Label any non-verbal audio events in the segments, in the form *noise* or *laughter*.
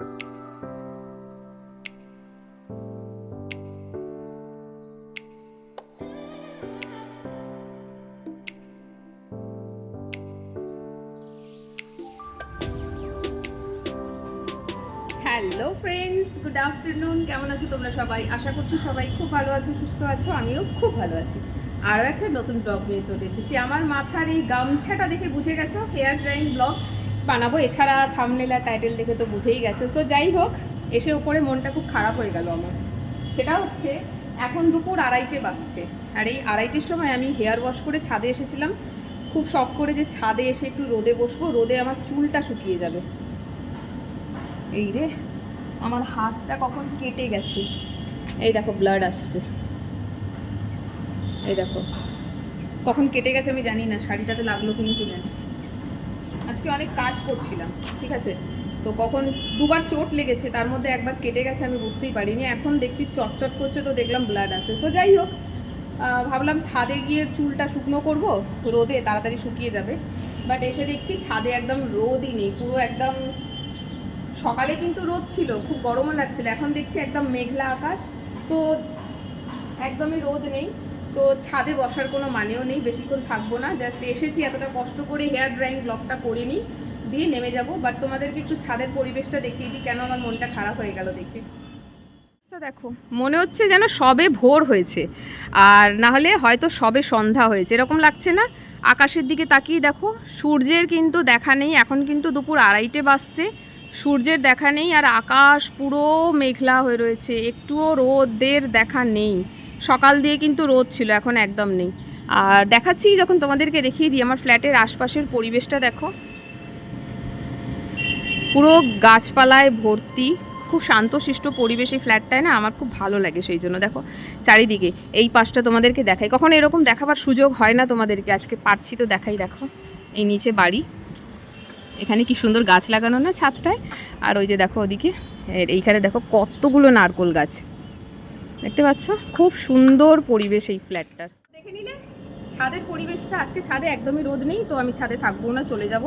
Hello friends good afternoon কেমন আছো তোমরা সবাই? আশা করছি সবাই খুব ভালো আছো, সুস্থ আছো, আমিও খুব ভালো আছি। আরও একটা নতুন ব্লগ নিয়ে চলে এসেছি। আমার মাথার এই গামছাটা দেখে বুঝে গেছো? হেয়ার ড্রাইং ব্লগ বানাবো। এছাড়া থামনেল টাইটেল দেখে তো বুঝেই গেছো। তো যাই হোক, এসে উপরে মনটা খুব খারাপ হয়ে গেল আমার। সেটা হচ্ছে, এখন দুপুর আড়াইটে বাজছে। আর এই আড়াইটের সময় আমি হেয়ার ওয়াশ করে ছাদে এসেছিলাম। খুব শখ করে যে ছাদে এসে একটু রোদে বসবো, রোদে আমার চুলটা শুকিয়ে যাবে। এই রে, আমার হাতটা কখন কেটে গেছে। এই দেখো ব্লাড আসছে। এই দেখো, কখন কেটে গেছে আমি জানি না, শাড়িটাতে লাগল কিন্তু জানি। আজকে অনেক কাজ করছিলাম, ঠিক আছে? তো কখন দুবার চোট লেগেছে, তার মধ্যে একবার কেটে গেছে, আমি বুঝতেই পারিনি। এখন দেখছি চটচট করছে, তো দেখলাম ব্লাড আসছে সো যাই হোক ভাবলাম ছাদে গিয়ে চুলটা শুকনো করব, রোদে, তাড়াতাড়ি শুকিয়ে যাবে। বাট এসে দেখছি ছাদে একদম রোদই নেই, পুরো একদম সকালে কিন্তু রোদ ছিল, খুব গরমও লাগছিল। এখন দেখছি একদম মেঘলা আকাশ, তো একদমই রোদ নেই। তো ছাদে বসার কোনো মানেও নেই, বেশিক্ষণ থাকব না। জাস্ট এসেছি, এতটা কষ্ট করে হেয়ার ড্রাইং ব্লগটা করে নিই দিয়ে নেমে যাব। বাট তোমাদেরকে একটু ছাদের পরিবেশটা দেখিয়ে দিই, কেন আমার মনটা খারাপ হয়ে গেল দেখে। দেখো, মনে হচ্ছে যেন সবে ভোর হয়েছে। আর না হলে হয়তো সবে সন্ধ্যা হয়েছে। এরকম লাগছে না? আকাশের দিকে তাকিয়ে দেখো, সূর্যের কিন্তু দেখা নেই। এখন কিন্তু দুপুর আড়াইটে বাজছে। সূর্যের দেখা নেই আর আকাশ পুরো মেঘলা হয়ে রয়েছে। একটুও রোদের দেখা নেই। সকাল দিয়ে কিন্তু রোদ ছিল, এখন একদম নেই। আর দেখাচ্ছি যখন তোমাদেরকে দেখিয়ে দিই, আমার ফ্ল্যাটের আশপাশের পরিবেশটা দেখো। পুরো গাছপালায় ভর্তি, খুব শান্তশিষ্ট পরিবেশ এই ফ্ল্যাটটায় না আমার খুব ভালো লাগে সেই জন্য। দেখো, চারিদিকে, এই পাশটা তোমাদেরকে দেখাই। কখনো এরকম দেখাবার সুযোগ হয় না তোমাদেরকে, আজকে পারছি তো দেখাই, দেখো। এই নিচে বাড়ি। এখানে কি সুন্দর গাছ লাগানো না ছাদটায়? আর ওই যে দেখো ওদিকে এইখানে দেখো কতগুলো নারকোল গাছ। দেখতে পাচ্ছ? খুব সুন্দর পরিবেশ এই ফ্ল্যাটটার। দেখে নিলে? ছাদের পরিবেশটা, আজকে ছাদে একদমই রোদ নেই, তো আমি ছাদে থাকব না, চলে যাব।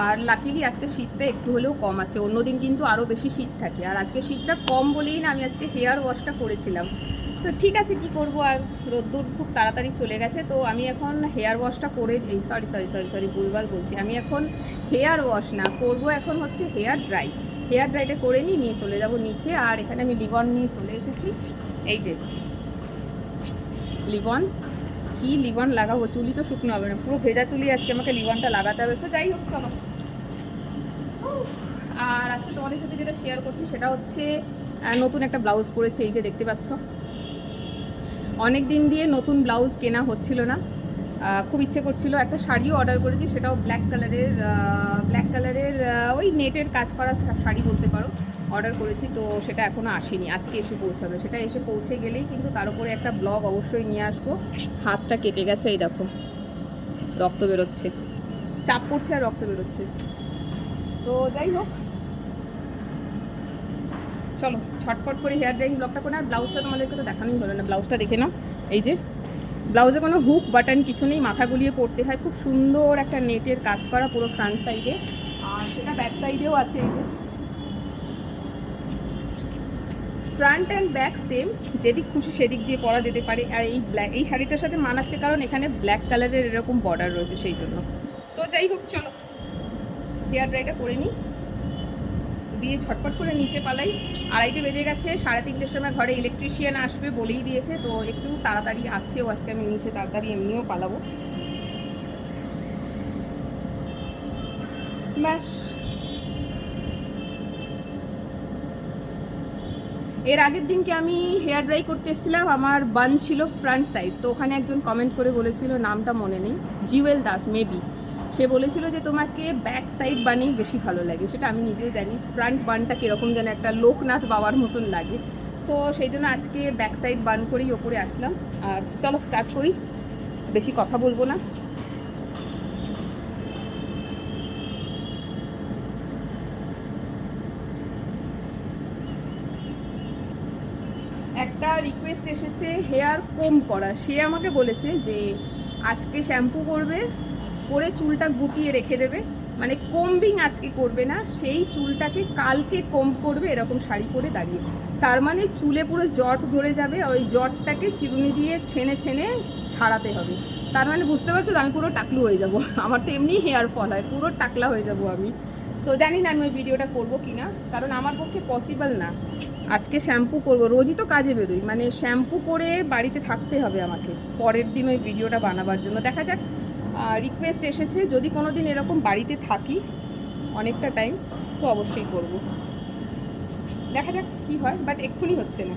আর লাকিলি আজকে শীতটা একটু হলেও কম আছে, অন্যদিন কিন্তু আরও বেশি শীত থাকে। আর আজকে শীতটা কম বলেই না, আমি আজকে হেয়ার ওয়াশটা করেছিলাম। তো ঠিক আছে, কি করব আর? রোদ্দুর খুব তাড়াতাড়ি চলে গেছে, তো আমি এখন হেয়ার ওয়াশটা করে এই সরি সরি সরি সরি ভুলভাল বলছি। আমি এখন হেয়ার ওয়াশ না, করব এখন হচ্ছে হেয়ার ড্রাই হেয়ার ড্রাইটা করে নিয়ে চলে যাব নিচে। আর এখানে আমি লিবন নিয়ে চলে এসেছি। এই যে, লিবন, কি লিবন লাগাবো? চুলি তো শুকনো হবে না, পুরো ভেজা চুলি আজকে আমাকে লিবনটা লাগাতে হবে। সো যাই হোক, চলো। আর আজকে তোমাদের সাথে যেটা শেয়ার করছি, সেটা হচ্ছে নতুন একটা ব্লাউজ পরেছে, এই যে দেখতে পাচ্ছ। অনেক দিন দিয়ে নতুন ব্লাউজ কেনা হচ্ছিল না। খুব ইচ্ছে করছিল, একটা শাড়িও অর্ডার করেছি, সেটাও ব্ল্যাক কালারের ব্ল্যাক কালারের ওই নেটের কাজ করা শাড়ি বলতে পারো। অর্ডার করেছি, তো সেটা এখনও আসেনি। আজকে এসে পৌঁছাবে। সেটা এসে পৌঁছে গেলেই কিন্তু তার উপরে একটা ব্লগ অবশ্যই নিয়ে আসব। হাতটা কেটে গেছে এই দেখো। রক্ত বেরোচ্ছে। চাপ পড়ছে আর রক্ত বেরোচ্ছে। তো যাই হোক। চলো ছটফট করে হেয়ার ড্রাইং ব্লগটা করে আর ব্লাউজটা তোমাদেরকে তো দেখানোই হলো না। ব্লাউজটা দেখে নাও। এই যে, ব্লাউজে কোনো হুক বাটন কিছু নেই। মাথা গুলিয়ে পড়তে হয়। খুব সুন্দর একটা নেটের কাজ করা পুরো ফ্রন্ট সাইডে আর সেটা ব্যাক সাইডেও আছে এই যে। ফ্রন্ট অ্যান্ড ব্যাক সেম যেদিক খুশি সেদিক দিয়ে পরা যেতে পারে। আর এই ব্ল্যাক এই শাড়িটার সাথে মানাচ্ছে কারণ এখানে ব্ল্যাক কালারের এরকম বর্ডার রয়েছে সেই জন্য। সো যাই হোক, চলো। হেয়ার ড্রাইটা করে নিই দিয়ে ছটপট করে নিচে পালাই। আড়াইটে বেজে গেছে, সাড়ে তিনটের সময় ঘরে ইলেকট্রিশিয়ান আসবে বলেই দিয়েছে। তো একটু তাড়াতাড়ি আছেও আজকে আমি নিচে তাড়াতাড়ি এমনিও পালাবো। ব্যাস। এর আগের দিনকে আমি হেয়ার ড্রাই করতে এসেছিলাম, আমার বান ছিল ফ্রন্ট সাইড তো ওখানে একজন কমেন্ট করে বলেছিল, নামটা মনে নেই, জিওয়েল দাস মেবি সে বলেছিল যে, তোমাকে ব্যাক সাইড বানেই বেশি ভালো লাগে। সেটা আমি নিজেও জানি ফ্রন্ট বানটা কীরকম যেন একটা লোকনাথ বাবার মতন লাগে। সো সেই জন্য আজকে ব্যাক সাইড বান করেই ওপরে আসলাম। আর চলো স্টার্ট করি। বেশি কথা বলব না। একটা এসেছে হেয়ার কোম করা। সে আমাকে বলেছে যে, আজকে শ্যাম্পু করবে, করে চুলটা গুটিয়ে রেখে দেবে। মানে কোম্বিং আজকে করবে না, সেই চুলটাকে কালকে কোম্ব করবে, এরকম শাড়ি পরে দাঁড়িয়ে। তার মানে চুলে পুরো জট ধরে যাবে আর ওই জটটাকে চিরুনি দিয়ে ছেনে ছেনে ছাড়াতে হবে। তার মানে বুঝতে পারছ আমি পুরো টাকলু হয়ে যাব। *laughs* আমার তো এমনি হেয়ার ফল হয়, পুরো টাকলা হয়ে যাব আমি। তো জানি না আমি ওই ভিডিওটা করব কি না, কারণ আমার পক্ষে পসিবল না। আজকে শ্যাম্পু করব, রোজই তো কাজে বেরোই। মানে শ্যাম্পু করে বাড়িতে থাকতে হবে আমাকে, পরের দিন ওই ভিডিওটা বানাবার জন্য। দেখা যাক রিকোয়েস্ট এসেছে, যদি কোনো দিন এরকম বাড়িতে থাকি অনেকটা টাইম তো অবশ্যই করব। দেখা যাক কি হয় বাট এক্ষুনি হচ্ছে না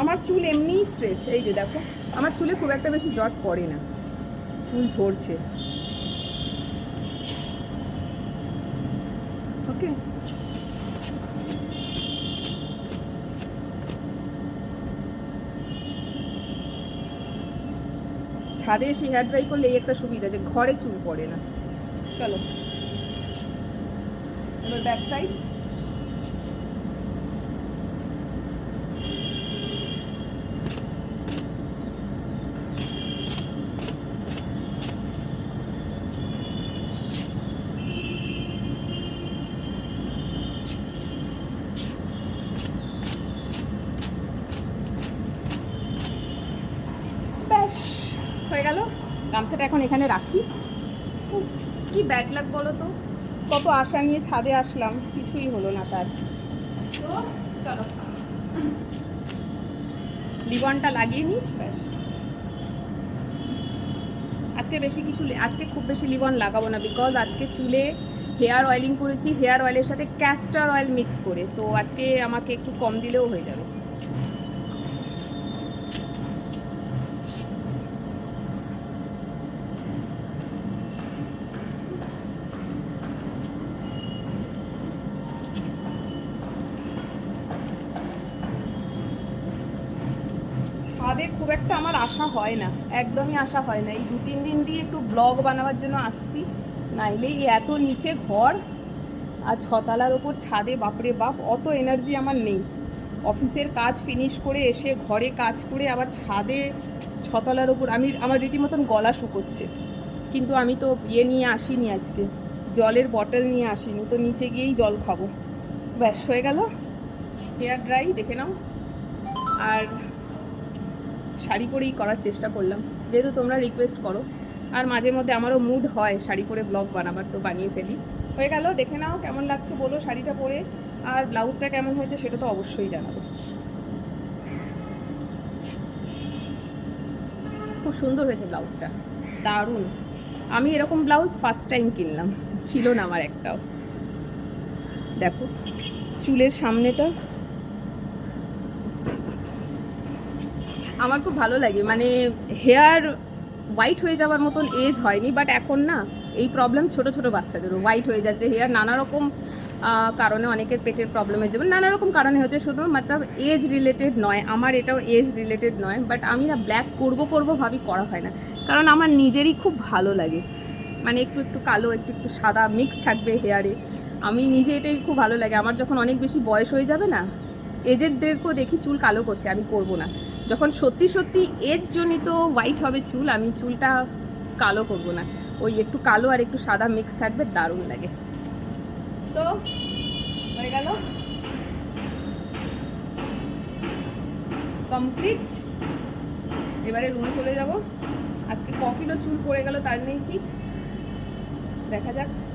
আমার চুল এমনিই স্ট্রেট এই যে দেখো, আমার চুলে খুব একটা বেশি জট পড়ে না। চুল ঝরছে। ওকে ছাদে এসে হেয়ার ড্রাই করলে এই একটা সুবিধা যে ঘরে চুল পড়ে না। চলো। এবার ব্যাক সাইড ব্যাস হয়ে গেল গামছাটা এখন এখানে রাখি। কি ব্যাড লাগ বলো তো? কত আশা নিয়ে ছাদে আসলাম, কিছুই হলো না তার। তো লিবনটা লাগিয়ে ব্যাস। আজকে বেশি কিছু আজকে খুব বেশি লিবন লাগাবো না বিকজ আজকে চুলে হেয়ার অয়েলিং করেছি হেয়ার অয়েলের সাথে ক্যাস্টার অয়েল মিক্স করে। তো আজকে আমাকে একটু কম দিলেও হয়ে যাবে ছাদে খুব একটা আমার আশা হয় না, একদমই আশা হয় না। এই দু, তিন দিন দিয়ে একটু ব্লগ বানাবার জন্য আসছি, নাইলে এত নিচে ঘর আর ছতলার ওপর ছাদে, বাপরে বাপ, অত এনার্জি আমার নেই। অফিসের কাজ ফিনিশ করে এসে, ঘরে কাজ করে আবার ছাদে, ছতলার ওপর, আমি, আমার রীতিমতন গলা শুকোচ্ছে। কিন্তু আমি তো ইয়ে নিয়ে আসিনি আজকে, জলের বটল নিয়ে আসিনি, তো নিচে গিয়েই জল খাব। ব্যাস, হয়ে গেল। হেয়ার ড্রাই দেখে নাও। আর শাড়ি পরেই করার চেষ্টা করলাম। যেহেতু তোমরা রিকোয়েস্ট করো, আর মাঝে মধ্যে আমারও মুড হয় শাড়ি পরে ব্লগ বানাবার, তো বানিয়ে ফেলি। হয়ে গেল, দেখে নাও কেমন লাগছে, বলো শাড়িটা পরে। আর ব্লাউজটা কেমন হয়েছে সেটা তো অবশ্যই জানাব। খুব সুন্দর হয়েছে ব্লাউজটা। দারুণ। আমি এরকম ব্লাউজ ফার্স্ট টাইম কিনলাম। ছিল না আমার একটাও। দেখো, চুলের সামনেটা আমার খুব ভালো লাগে। মানে হেয়ার হোয়াইট হয়ে যাওয়ার মতন এজ হয়নি বাট এখন না এই প্রবলেম ছোট ছোট বাচ্চাদেরও হোয়াইট হয়ে যাচ্ছে হেয়ার নানা রকম কারণে অনেকের পেটের প্রবলেমের জন্য নানা রকম কারণে হচ্ছে, শুধু মাত্র এজ রিলেটেড নয়, আমার এটাও এজ রিলেটেড নয় বাট আমি না ব্ল্যাক করব করব ভাবি করা হয় না। কারণ আমার নিজেরই খুব ভালো লাগে। মানে একটু একটু কালো, একটু একটু সাদা মিক্স থাকবে হেয়ারে আমি নিজে এটাই খুব ভালো লাগে। আমার যখন অনেক বেশি বয়স হয়ে যাবে না এজেডদেরকেও দেখি চুল কালো করছে, আমি করব না। যখন সত্যি সত্যি এজ জনিত হোয়াইট হবে চুল, আমি চুলটা কালো করব না। ওই একটু কালো আর একটু সাদা মিক্স থাকবে, দারুণ লাগে। সো হয়ে গেল। কমপ্লিট এবারে রুমে চলে যাব। আজকে ক কিলো চুল পড়ে গেল তার নেই ঠিক। দেখা যাক।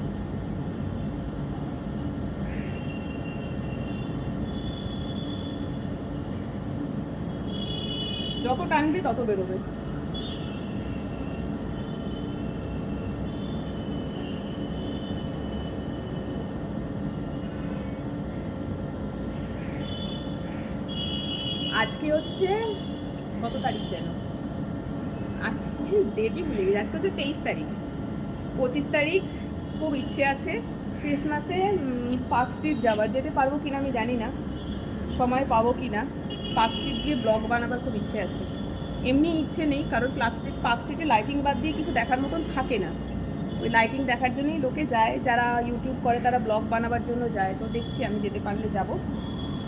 যত টানবে তত বেরোবে। আজকে হচ্ছে কত তারিখ যেন? আজকে ডেটই ভুলে গেছি। আজকে হচ্ছে তেইশ তারিখ। পঁচিশ তারিখ খুব ইচ্ছে আছে ক্রিসমাসে পার্ক স্ট্রিট যাবার। যেতে পারব কিনা আমি জানি না। সময় পাবো কি না পার্ক স্ট্রিট গিয়ে ব্লগ বানাবার খুব ইচ্ছে আছে। এমনি ইচ্ছে নেই, কারণ স্ট্রিট, পার্ক স্ট্রিটে লাইটিং বাদ দিয়ে কিছু দেখার মতন থাকে না। ওই লাইটিং দেখার জন্যই লোকে যায়, যারা ইউটিউব করে তারা ব্লগ বানাবার জন্য যায়। তো দেখছি আমি যেতে পারলে যাব।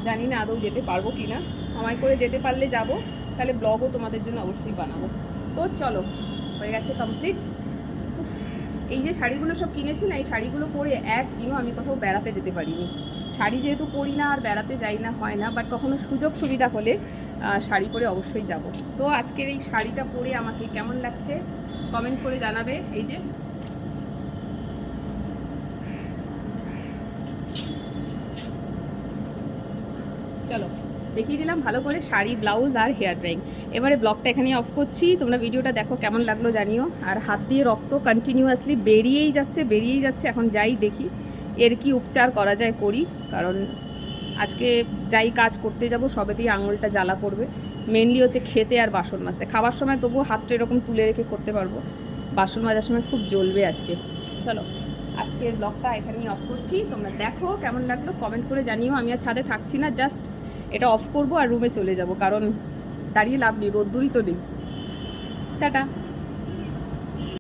জানি না আদৌ যেতে পারব কি না। সময় করে যেতে পারলে যাব, তাহলে ব্লগও তোমাদের জন্য অবশ্যই বানাবো। তো চলো, হয়ে গেছে কমপ্লিট এই যে শাড়িগুলো সব কিনেছি না, এই শাড়িগুলো পরে একদিনও আমি কোথাও বেড়াতে যেতে পারিনি। শাড়ি যেহেতু পরি না আর বেড়াতে যাই না, হয় না বাট কখনো সুযোগ সুবিধা হলে শাড়ি পরে অবশ্যই যাব। তো আজকের এই শাড়িটা পরে আমাকে কেমন লাগছে কমেন্ট করে জানাবে, এই যে। চলো। দেখিয়ে দিলাম, ভালো করে শাড়ি, ব্লাউজ আর হেয়ার ড্রাইং। এবারে ব্লগটা এখানে অফ করছি। তোমরা ভিডিওটা দেখো, কেমন লাগল জানিও। আর হাত দিয়ে রক্ত কন্টিনিউয়াসলি বেরিয়েই যাচ্ছে বেরিয়েই যাচ্ছে, এখন যাই দেখি এর কি উপচার করা যায় করি। কারণ আজকে যাই কাজ করতে যাব, সবেতেই আঙুলটা জ্বালা করবে। মেনলি হচ্ছে খেতে আর বাসন মাজতে। খাবার সময় তবুও হাতটা এরকম তুলে রেখে করতে পারব। বাসন মাজার সময় খুব জ্বলবে আজকে। চলো, আজকের ব্লগটা এখানেই অফ করছি। তোমরা দেখো কেমন লাগল কমেন্ট করে জানিও। আমি আর ছাদে থাকছি না জাস্ট এটা অফ করব আর রুমে চলে যাব, কারণ দাঁড়িয়ে লাভ নেই, রোদ্দুরই তো নেই। টাটা।